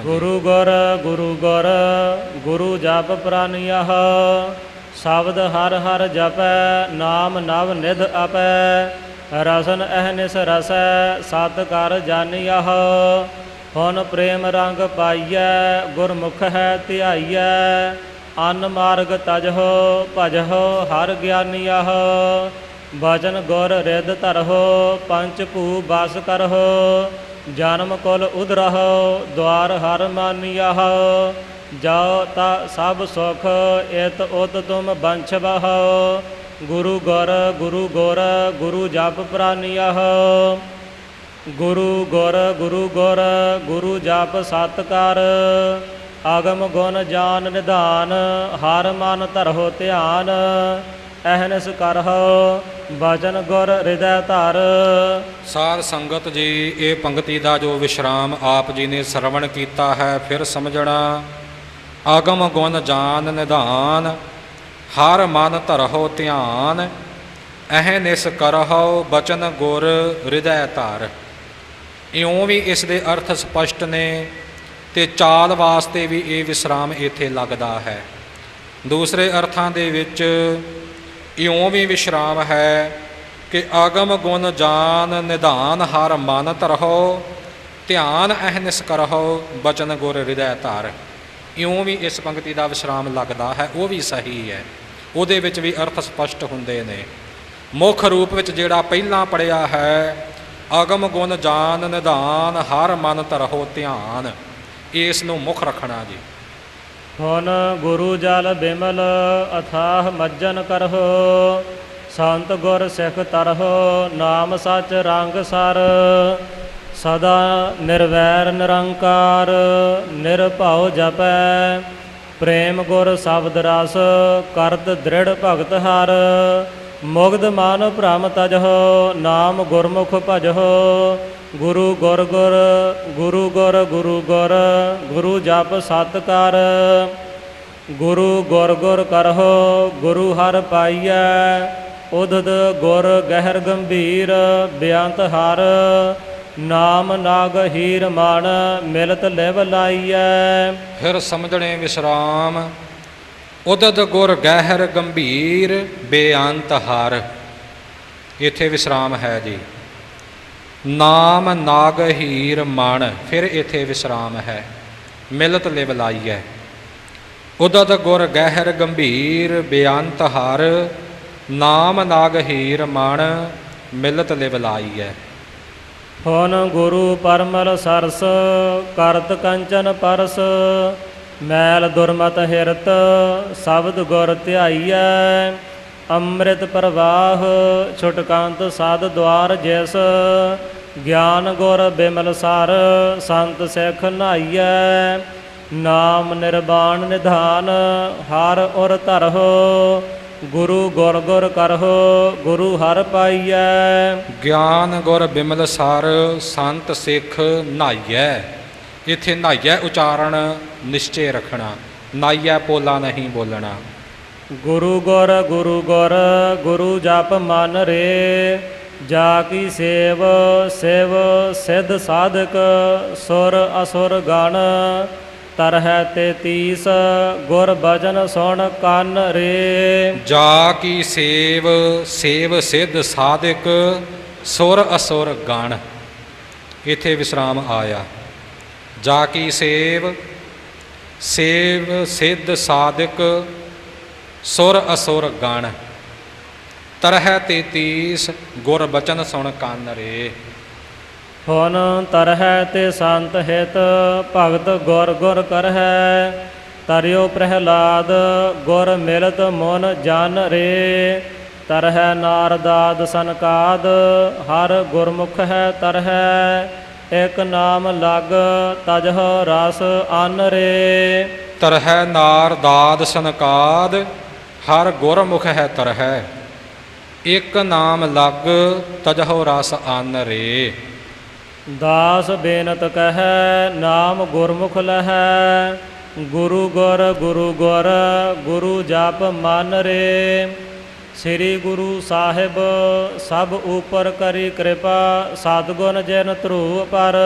ਗੁਰੂ ਗੁਰ ਗੁਰੂ ਗੁਰ, ਗੁਰੂ ਜਪ ਪ੍ਰਾਨਿਯਹ ਸ਼ਬਦ ਹਰ ਹਰ ਜਪੈ, ਨਾਮ ਨਵ ਨਿਧ ਅਪੈ ਰਸਨ ਅਹਨਿਸ ਰਸੈ, ਸਤ ਕਰ ਜਾਣਿਯਹ ਹੁਣ ਪ੍ਰੇਮ ਰੰਗ ਪਾਈਐ, ਗੁਰਮੁਖ ਹੈ ਧਿਆਈਐ, ਅਨ ਮਾਰਗ ਤਜਹੁ, ਭਜਹੁ ਹਰ ਗਿਆਨੀਯਹ ਬਚਨ ਗੁਰ ਰਿਦ ਧਰਹੁ, ਪੰਚ ਭੂ ਬਸ ਕਰਹੁ ਜਨਮ ਕੁਲ ਉਧਰਹੁ ਦਵਾਰ ਹਰ ਮਾਨੀਯਹ, ਜਾਉ ਤਾ ਸਭ ਸੁਖ, ਇਤ ਉਤ ਤੁਮ ਬੰਛਬਹੁ ਗੁਰੂ ਗੁਰ ਗੁਰੂ ਗੁਰ, ਗੁਰੂ ਜਪ ਪ੍ਰਾਨਿਯਹ। ਗੁਰੂ ਗੁਰ ਗੁਰੂ ਗੁਰ, ਗੁਰੂ ਜਪ ਸਤ ਕਰ ਆਗਮ ਗੁਣ ਜਾਨ ਨਿਧਾਨ, ਹਰ ਮਨ ਧਰਹੁ ਧਿਆਨ। ਅਹਨਸ ਕਰਹੁ ਬਚਨ ਗੁਰ ਹਿਰਦੈ ਧਰ। ਸਾਧ ਸੰਗਤ ਜੀ, ਇਹ ਪੰਕਤੀ ਦਾ ਜੋ ਵਿਸ਼ਰਾਮ ਆਪ ਜੀ ਨੇ ਸਰਵਣ ਕੀਤਾ ਹੈ, ਫਿਰ ਸਮਝਣਾ। ਆਗਮ ਗੁਣ ਜਾਨ ਨਿਧਾਨ, ਹਰ ਮਨ ਧਰਹੁ ਧਿਆਨ। ਅਹਨਿਸ ਕਰਹੁ ਬਚਨ ਗੁਰ ਹਿਰਦੈ ਧਰ। ਇਉਂ ਵੀ ਇਸ ਦੇ ਅਰਥ ਸਪਸ਼ਟ ਨੇ ਤੇ ਚਾਲ ਵਾਸਤੇ ਵੀ ਇਹ ਵਿਸਰਾਮ ਇੱਥੇ ਲੱਗਦਾ ਹੈ। ਦੂਸਰੇ ਅਰਥਾਂ ਦੇ ਵਿੱਚ ਇਉਂ ਵੀ ਵਿਸ਼ਰਾਮ ਹੈ ਕਿ ਆਗਮ ਗੁਣ ਜਾਨ ਨਿਧਾਨ ਹਰ ਮਨ ਧਰਹੁ ਧਿਆਨ ਅਹਨਿਸ ਕਰਹੁ, ਬਚਨ ਗੁਰ ਹਿਰਦੈ ਧਰ। ਇਉਂ ਵੀ ਇਸ ਪੰਕਤੀ ਦਾ ਵਿਸ਼ਰਾਮ ਲੱਗਦਾ ਹੈ, ਉਹ ਵੀ ਸਹੀ ਹੈ। ਉਹਦੇ ਵਿੱਚ ਵੀ ਅਰਥ ਸਪਸ਼ਟ ਹੁੰਦੇ ਨੇ। ਮੁੱਖ ਰੂਪ ਵਿੱਚ ਜਿਹੜਾ ਪਹਿਲਾਂ ਪੜਿਆ ਹੈ, ਆਗਮ ਗੁਣ ਜਾਨ ਨਿਧਾਨ ਹਰ ਮਨ ਧਰਹੁ ਧਿਆਨ। ਇਸ ਨੂੰ ਮੁੱਖ ਰੱਖਣਾ ਜੀ। ਹੁਣ ਗੁਰੂ ਜਲ ਬਿਮਲ ਅਥਾਹ ਮੱਜਨ ਕਰਹੁ, ਸੰਤ ਗੁਰ ਸਿੱਖ ਤਰਹੁ, ਨਾਮ ਸਚ ਰੰਗ ਸਰ। ਸਦਾ ਨਿਰਵੈਰ ਨਿਰੰਕਾਰ, ਨਿਰਭਉ ਜਪੈ। ਪ੍ਰੇਮ ਗੁਰ ਸ਼ਬਦ ਰਸ, ਕਰਤ ਦ੍ਰਿੜ ਭਗਤ ਹਰ। ਮੁਗਧ ਮਾਨ ਭ੍ਰਮ ਤਜਹੁ, ਨਾਮ ਗੁਰਮੁਖ ਭਜਹੁ। ਗੁਰੂ ਗੁਰ ਗੁਰ, ਗੁਰੂ ਗੁਰ ਗੁਰੂ ਗੁਰ, ਗੁਰੂ ਜਪ ਸਤ ਕਰ ਗੁਰੂ ਗੁਰ ਗੁਰ ਕਰਹੁ, ਗੁਰੂ ਹਰ ਪਾਈਐ। ਉਦਦ ਗੁਰ ਗਹਿਰ ਗੰਭੀਰ, ਬਿਆੰਤ ਹਰ। ਨਾਮ ਨਾਗ ਹੀਰ ਮਣ ਮਿਲਤ ਲਿਵ ਲਾਈਐ। ਫਿਰ ਸਮਝਣੇ ਵਿਸਰਾਮ। ਉਦਦ ਗੁਰ ਗਹਿਰ ਗੰਭੀਰ ਬੇਅੰਤ ਹਾਰ। ਇੱਥੇ ਵਿਸਰਾਮ ਹੈ ਜੀ। ਨਾਮ ਨਾਗ ਹੀਰ ਮਣ, ਫਿਰ ਇੱਥੇ ਵਿਸਰਾਮ ਹੈ। ਮਿਲਤ ਲਿਵ ਲਾਈਐ। ਉਦਦ ਗੁਰ ਗਹਿਰ ਗੰਭੀਰ ਬੇਅੰਤ ਹਾਰ, ਨਾਮ ਨਾਗ ਹੀਰ ਮਣ, ਮਿਲਤ ਲਿਵ ਲਾਈਐ। ਹੁਣ ਗੁਰੂ ਪਰਮਲ ਸਰਸ, ਕਰਤ ਕੰਚਨ ਪਰਸ ਮੈਲ ਦੁਰਮਤ ਹਿਰਤ, ਸ਼ਬਦ ਗੁਰ ਧਿਆਈਐ, ਅੰਮ੍ਰਿਤ ਪ੍ਰਵਾਹ, ਛੁਟਕਾਂਤ ਸਾਧ ਦਵਾਰ ਜਿਸ, ਗਿਆਨ ਗੁਰ ਬਿਮਲ ਸਰ, ਸੰਤ ਸਿੱਖ ਨਾਈਐ, ਨਾਮ ਨਿਰਵਾਣ ਨਿਧਾਨ, ਹਰ ਔਰ ਧਰਹੁ, ਗੁਰੂ ਗੁਰ ਗੁਰ ਕਰਹੁ, ਗੁਰੂ ਹਰ ਪਾਈਐ। ਗਿਆਨ ਗੁਰ ਬਿਮਲ ਸਰ, ਸੰਤ ਸਿੱਖ ਨਾਈਐ। ਇਥੇ ਨਾਈਐ ਉਚਾਰਨ ਨਿਸ਼ਚੇ ਰੱਖਣਾ ਨਾਈਐ ਪੋਲਾ ਨਹੀਂ ਬੋਲਣਾ। ਗੁਰੂ ਗੁਰ ਗੁਰੂ ਗੁਰ ਗੁਰੂ ਜਪ ਮਨ ਰੇ ਜਾ ਕੀ ਸੇਵ ਸਿਵ ਸਿਧ ਸਾਧਕ ਸੁਰ ਅਸੁਰ ਗਣ ਤਰਹਿ ਤੇ ਤੀਸ ਗੁਰ ਬਚਨ ਸੁਣ ਕੰਨ ਰੇ। ਜਾ ਕੀ ਸੇਵ ਸੇਵ ਸਿੱਧ ਸਾਧਕ ਸੁਰ ਅਸੁਰ ਗਣ। ਇਥੇ ਵਿਸਰਾਮ ਆਇਆ। ਜਾ ਕੀ ਸੇਵ ਸੇਵ ਸਿੱਧ ਸਾਧਕ, ਸੁਰ ਅਸੁਰ ਗਣ। ਤਰਹਿ ਤੇਤੀਸ, ਗੁਰ ਬਚਨ ਸੁਣ ਕੰਨ ਰੇ। ਹੁਣ ਤਰਹਿ ਤੇ ਸੰਤ ਹਿਤ, ਭਗਤ ਗੁਰ ਗੁਰ ਕਰਹਿ। ਤਰਿਓ ਪ੍ਰਹਿਲਾਦ, ਗੁਰ ਮਿਲਤ ਮਨ ਜਨ ਰੇ। ਤਰਹਿ ਨਾਰਦਾਦ ਸਨਕਾਦ, ਹਰ ਗੁਰਮੁਖ ਹੈ ਤਰਹਿ। ਇਕ ਨਾਮ ਲਗ ਤਜਹ ਰਸ ਅਨ ਰੇ ਤਰਹਿ ਨਾਰ ਦਾਦ ਸਨਕਾਦ ਹਰ ਗੁਰਮੁਖ ਹੈ ਤਰਹਿ। ਇਕ ਨਾਮ ਲਗ ਤਜਹੁ ਰਸ ਅਨ ਰੇ ਦਾਸ ਬੇਨਤ ਕਹੈ ਨਾਮ ਗੁਰਮੁਖ ਲਹੈ। ਗੁਰੂ ਗੁਰ ਗੁਰੂ ਗੁਰ ਗੁਰੂ ਜਪ ਮਨ ਰੇ। ਸ੍ਰੀ ਗੁਰੂ ਸਾਹਿਬ, ਸਭ ਉਪਰ ਕਰੀ ਕਿਰਪਾ, ਸਤਗੁਣ ਜਨ ਧਰੂ ਪਰ।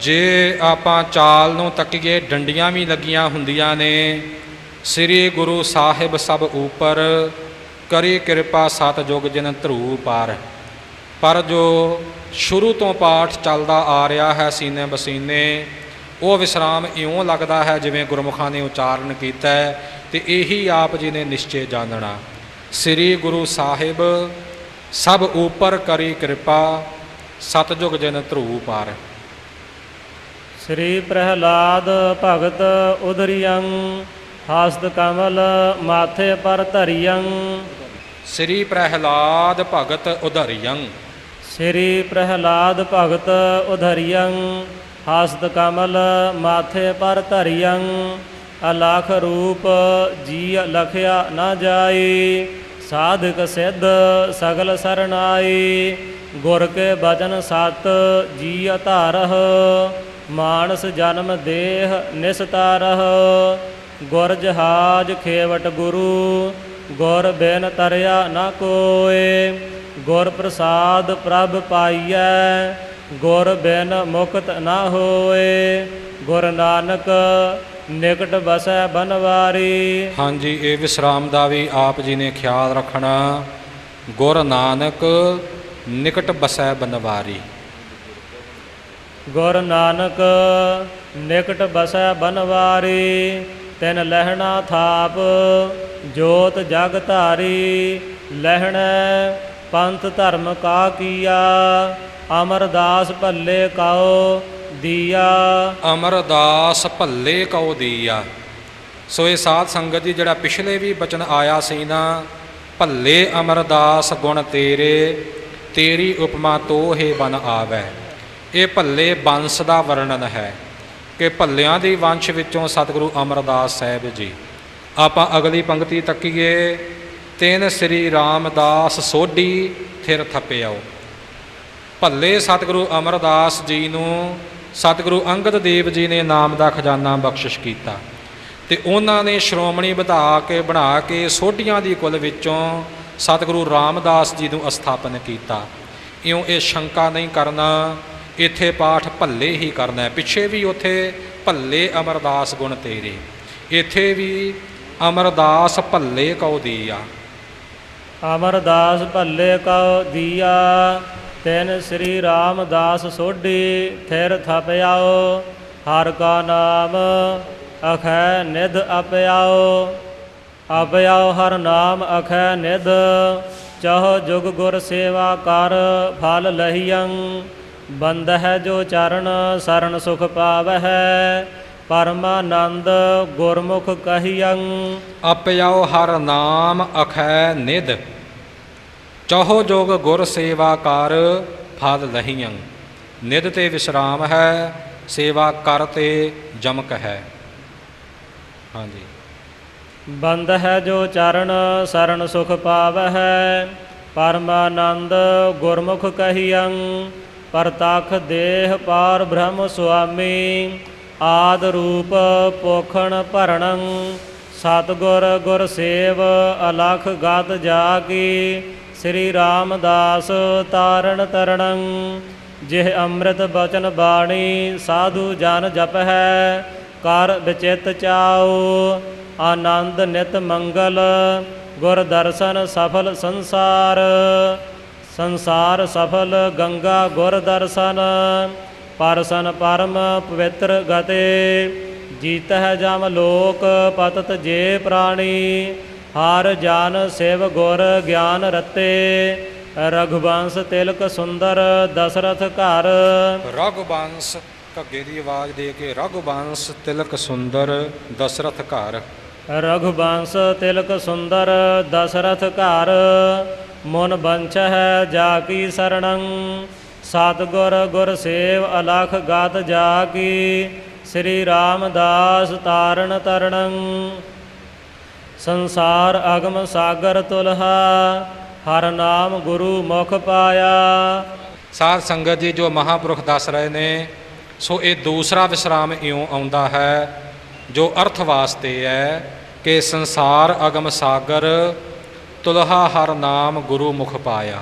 ਜੇ ਆਪਾਂ ਚਾਲ ਨੂੰ ਤੱਕੀਏ, ਡੰਡੀਆਂ ਵੀ ਲੱਗੀਆਂ ਹੁੰਦੀਆਂ ਨੇ। ਸ੍ਰੀ ਗੁਰੂ ਸਾਹਿਬ, ਸਭ ਉਪਰ ਕਰੀ ਕਿਰਪਾ ਸਤ ਜੁਗ ਜਨ ਧਰੂ ਪਾਰ। ਪਰ ਜੋ ਸ਼ੁਰੂ ਤੋਂ ਪਾਠ ਚੱਲਦਾ ਆ ਰਿਹਾ ਹੈ ਸੀਨੇ ਬਸੀਨੇ, ਉਹ ਵਿਸਰਾਮ ਇਉਂ ਲੱਗਦਾ ਹੈ ਜਿਵੇਂ ਗੁਰਮੁਖਾਂ ਨੇ ਉਚਾਰਨ ਕੀਤਾ ਹੈ ਤੇ ਇਹੀ ਆਪ ਜੀ ਨੇ ਨਿਸ਼ਚੈ ਜਾਣਨਾ। ਸ੍ਰੀ ਗੁਰੂ ਸਾਹਿਬ ਸਭ ਉਪਰ ਕਰੀ ਕਿਰਪਾ ਸਤਜੁਗ ਜਨ ਧਰੂ ਪਾਰ। ਸ੍ਰੀ ਪ੍ਰਹਿਲਾਦ ਭਗਤ ਉਦਰੀਯੰ ਹਾਸਤ ਕਮਲ ਮਾਥੇ ਪਰ ਧਰਿਯੰ ਸ੍ਰੀ ਪ੍ਰਹਿਲਾਦ ਭਗਤ ਉਧਰਿਯੰ ਸ੍ਰੀ ਪ੍ਰਹਿਲਾਦ ਭਗਤ ਉਧਰਿਯੰ ਹਾਸਤ ਕਮਲ ਮਾਥੇ ਪਰ ਧਰਿਯੰ ਅਲਖ ਰੂਪ ਜੀ ਲਖਿਆ ਨਾ ਜਾਈ। ਸਾਧਕ ਸਿੱਧ ਸਗਲ ਸਰਨਾਈ ਗੁਰ ਕੇ ਬਚਨ ਸਤ ਜੀ ਧਾਰਹ, ਮਾਨਸ ਜਨਮ ਦੇਹ ਨਿਸਤਾਰਹ ਗੁਰ ਜਹਾਜ ਖੇਵਟ ਗੁਰੂ, ਗੁਰ ਬਿਨ ਤਰਿਆ ਨਾ ਕੋਏ, ਗੁਰ ਪ੍ਰਸਾਦ ਪ੍ਰਭ ਪਾਈਐ, ਗੁਰ ਬਿਨ ਮੁਕਤ ਨਾ ਹੋਏ, ਗੁਰ ਨਾਨਕ ਨਿਕਟ ਬਸੈ ਬਨਵਾਰੀ। ਹਾਂਜੀ ਇਹ ਵਿਸਰਾਮ ਦਾ ਵੀ ਆਪ ਜੀ ਨੇ ਖਿਆਲ ਰੱਖਣਾ। ਗੁਰ ਨਾਨਕ ਨਿਕਟ ਬਸੈ ਬਨਵਾਰੀ। ਗੁਰ ਨਾਨਕ ਨਿਕਟ ਬਸੈ ਬਨਵਾਰੀ ਤਿਨ ਲਹਿਣਾ ਥਾਪ ਜੋਤ ਜਗ ਧਾਰੀ ਲਹਿਣੈ ਪੰਥ ਧਰਮ ਕਾ ਕੀਆ ਅਮਰਦਾਸ ਭੱਲੇ ਕਾਓ ਦੀਆ। ਅਮਰਦਾਸ ਭੱਲੇ ਕਉ ਦੀਆ। ਸੋ ਇਹ ਸਾਧ ਸੰਗਤ ਜੀ, ਜਿਹੜਾ ਪਿਛਲੇ ਵੀ ਬਚਨ ਆਇਆ ਸੀ ਨਾ, ਭੱਲੇ ਅਮਰਦਾਸ ਗੁਣ ਤੇਰੇ, ਤੇਰੀ ਉਪਮਾ ਤੋਹੇ ਬਨ ਆਵੈ। ਇਹ ਭੱਲੇ ਬੰਸ ਦਾ ਵਰਣਨ ਹੈ ਕਿ ਭੱਲਿਆਂ ਦੀ ਵੰਸ਼ ਵਿੱਚੋਂ ਸਤਿਗੁਰੂ ਅਮਰਦਾਸ ਸਾਹਿਬ ਜੀ। ਆਪਾਂ ਅਗਲੀ ਪੰਕਤੀ ਤੱਕੀਏ, ਤੈਨ ਸ੍ਰੀ ਰਾਮਦਾਸ ਸੋਢੀ ਥਿਰ ਥਪਿਆਓ ਭੱਲੇ ਸਤਿਗੁਰੂ ਅਮਰਦਾਸ ਜੀ ਨੂੰ ਸਤਿਗੁਰੂ ਅੰਗਦ ਦੇਵ ਜੀ ਨੇ ਨਾਮ ਦਾ ਖਜ਼ਾਨਾ ਬਖਸ਼ਿਸ਼ ਕੀਤਾ ਤੇ ਉਹਨਾਂ ਨੇ ਸ਼੍ਰੋਮਣੀ ਵਧਾ ਕੇ, ਬਣਾ ਕੇ ਸੋਢੀਆਂ ਦੀ ਕੁਲ ਵਿੱਚੋਂ ਸਤਿਗੁਰੂ ਰਾਮਦਾਸ ਜੀ ਨੂੰ ਅਸਥਾਪਨ ਕੀਤਾ। ਇਉਂ ਇਹ ਸ਼ੰਕਾ ਨਹੀਂ ਕਰਨਾ, ਇੱਥੇ ਪਾਠ ਭੱਲੇ ਹੀ ਕਰਨਾ ਹੈ। ਪਿੱਛੇ ਵੀ ਉੱਥੇ ਭੱਲੇ ਅਮਰਦਾਸ ਗੁਣ ਤੇਰੇ, ਇੱਥੇ ਵੀ ਅਮਰਦਾਸ ਭੱਲੇ ਕਉ ਦੀਆ। ਅਮਰਦਾਸ ਭੱਲੇ ਕਉ ਦੀਆ। ਤੈਨ ਸ੍ਰੀ ਰਾਮਦਾਸ ਸੋਢੀ, ਥਿਰ ਥਪਿਆਓ, ਹਰ ਕਾ ਨਾਮ ਅਖੈ ਨਿਧ ਅਪਿਆਓ। ਅਪਿਆਓ ਹਰ ਨਾਮ ਅਖੈ ਨਿਧ, ਚਹ ਜੁਗ ਗੁਰ ਸੇਵਾ ਕਰ, ਫਲ ਲਹੀਅੰ। ਬੰਦ ਹੈ ਜੋ ਚਰਨ, ਸਰਨ ਸੁਖ ਪਾਵਹਿ। ਪਰਮਾਨੰਦ ਗੁਰਮੁਖ ਕਹੀਅੰ। ਅਪਿਆਓ ਹਰ ਨਾਮ ਅਖੈ ਨਿਧ। ਚਹੋ ਜੋਗ ਗੁਰ ਸੇਵਾ ਕਰ ਫਲ ਲਹੀਆਂ ਨਿਧ ਤੇ ਵਿਸਰਾਮ ਹੈ, ਸੇਵਾ ਕਰ ਤੇ ਜਮਕ ਹੈ। ਹਾਂਜੀ। ਬੰਦ ਹੈ ਜੋ ਚਰਨ, ਸਰਨ ਸੁਖ ਪਾਵਹਿ। ਪਰਮਾਨੰਦ ਗੁਰਮੁਖ ਕਹੀਅੰ, ਪਰਤਖ ਦੇਹ ਪਾਰ ਬ੍ਰਹਮ ਸੁਆਮੀ। ਆਦ ਰੂਪ ਪੋਖਣ ਭਰਣੰ, ਸਤਗੁਰ ਗੁਰ ਸੇਵ ਅਲਖ ਗਤ ਜਾਗੀ। ਸ੍ਰੀ ਰਾਮਦਾਸ ਤਾਰਨ ਤਰਣੰ ਜਿਹ ਅੰਮ੍ਰਿਤ ਬਚਨ ਬਾਣੀ, ਸਾਧੂ ਜਨ ਜਪ ਹੈ, ਕਰ ਵਿਚਿਤ ਚਾਓ ਆਨੰਦ ਨਿਤ ਮੰਗਲ, ਗੁਰ ਦਰਸ਼ਨ ਸਫਲ ਸੰਸਾਰ ਸੰਸਾਰ ਸਫਲ ਗੰਗਾ ਗੁਰ ਦਰਸ਼ਨ, ਪਰਸਨ ਪਰਮ ਪਵਿੱਤਰ ਗਤੇ ਜੀਤ ਹੈ ਜਮ ਲੋਕ ਪਤਤ ਜੇ ਪ੍ਰਾਣੀ ਹਰ ਜਨ ਸਿਵ ਗੁਰ ਗਿਆਨ ਰਤੇ। ਰਘੁਵੰਸ ਤਿਲਕ ਸੁੰਦਰ ਦਸ਼ਰਥ ਘਰ। ਰਘੁਬੰਸ ਘੱਗੇ ਦੀ ਆਵਾਜ਼ ਦੇ ਕੇ ਰਘੁਬੰਸ ਤਿਲਕ ਸੁੰਦਰ ਦਸ਼ਰਥ ਘਰ। ਰਘੁਬੰਸ ਤਿਲਕ ਸੁੰਦਰ ਦਸ਼ਰਥ ਘਰ। ਮਨ ਬੰਛ ਹੈ ਜਾ ਕੀ ਸਰਣੰ। ਸਤਗੁਰ ਗੁਰ ਸੇਵ ਅਲਖ ਗਤ ਜਾ ਕੀ। ਸ੍ਰੀ ਰਾਮਦਾਸ ਤਾਰਨ ਤਰਣੰ। ਸੰਸਾਰ ਅਗਮ ਸਾਗਰ ਤੁਲਹਾ, ਹਰ ਨਾਮ ਗੁਰੂ ਮੁਖ ਪਾਇਆ। ਸਾਧ ਸੰਗਤ ਜੀ, ਜੋ ਮਹਾਪੁਰਖ ਦੱਸ ਰਹੇ ਨੇ, ਸੋ ਇਹ ਦੂਸਰਾ ਵਿਸਰਾਮ ਇਉਂ ਆਉਂਦਾ ਹੈ, ਜੋ ਅਰਥ ਵਾਸਤੇ ਹੈ ਕਿ ਸੰਸਾਰ ਅਗਮ ਸਾਗਰ, ਤੁਲਹਾ ਹਰ ਨਾਮ ਗੁਰੂ ਮੁਖ ਪਾਇਆ।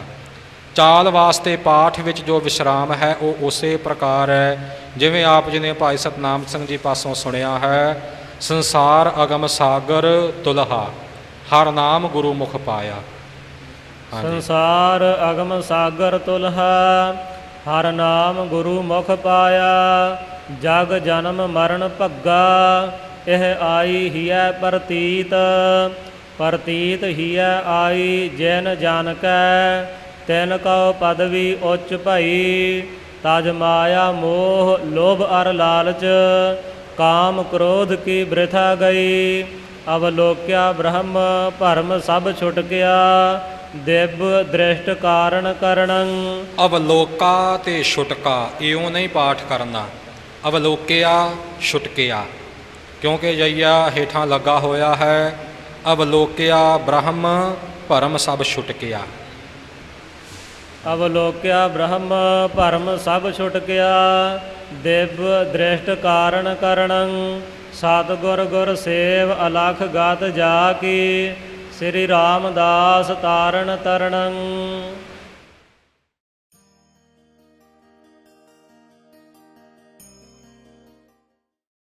ਚਾਲ ਵਾਸਤੇ ਪਾਠ ਵਿੱਚ ਜੋ ਵਿਸ਼ਰਾਮ ਹੈ, ਉਹ ਉਸੇ ਪ੍ਰਕਾਰ ਹੈ, ਜਿਵੇਂ ਆਪ ਜੀ ਨੇ ਭਾਈ ਸਤਨਾਮ ਸਿੰਘ ਜੀ ਪਾਸੋਂ ਸੁਣਿਆ ਹੈ ਸੰਸਾਰ ਅਗਮ ਸਾਗਰ ਤੁਲਹਾ ਹਰ ਨਾਮ ਗੁਰੂ ਮੁਖ ਪਾਇਆ। ਸੰਸਾਰ ਅਗਮ ਸਾਗਰ ਤੁਲਹਾ ਹਰ ਨਾਮ ਗੁਰੂ ਮੁਖ ਪਾਇਆ। ਜਗ ਜਨਮ ਮਰਨ ਭੱਗਾ, ਇਹ ਆਈ ਹੀਐ ਪ੍ਰਤੀਤ। ਪ੍ਰਤੀਤ ਹੀਐ ਆਈ ਜਨ ਕੈ ਤਿਨ ਕਉ ਪਦਵੀ ਉੱਚ ਭਈ। ਤਜ ਮਾਇਆ ਮੋਹ ਲੋਭ ਅਰ ਲਾਲਚ ਕਾਮ ਕ੍ਰੋਧ ਕੀ ਬ੍ਰਿਥਾ ਗਈ। ਅਵਲੋਕਿਆ ਬ੍ਰਹਮ, ਭਰਮ ਸਭ ਛੁਟ ਗਿਆ। ਦਿਵ ਦ੍ਰਿਸ਼ਟ ਕਾਰਨ ਕਰਣੰ। ਅਵਲੋਕਾ ਤੇ ਛੁਟਕਾ, ਇਉਂ ਨਹੀਂ ਪਾਠ ਕਰਨਾ। ਅਵਲੋਕਿਆ, ਛੁਟਕਿਆ। ਕਿਉਂਕਿ ਜਈਆ ਹੇਠਾਂ ਲੱਗਾ ਹੋਇਆ ਹੈ, ਅਵਲੋਕਿਆ ਬ੍ਰਹਮ, ਭਰਮ ਸਭ ਛੁਟਕਿਆ। ਅਵਲੋਕਿਆ ਬ੍ਰਹਮ ਭਰਮ ਸਭ ਛੁਟਕਿਆ ਦਿਵ ਦ੍ਰਿਸ਼ਟ ਕਾਰਣ ਕਰਣੰ ਸਤਿਗੁਰ ਗੁਰ ਸੇਵ ਅਲਖ ਗਤ ਜਾ ਕੀ, ਸ੍ਰੀ ਰਾਮਦਾਸ ਤਾਰਨ ਤਰਣੰ।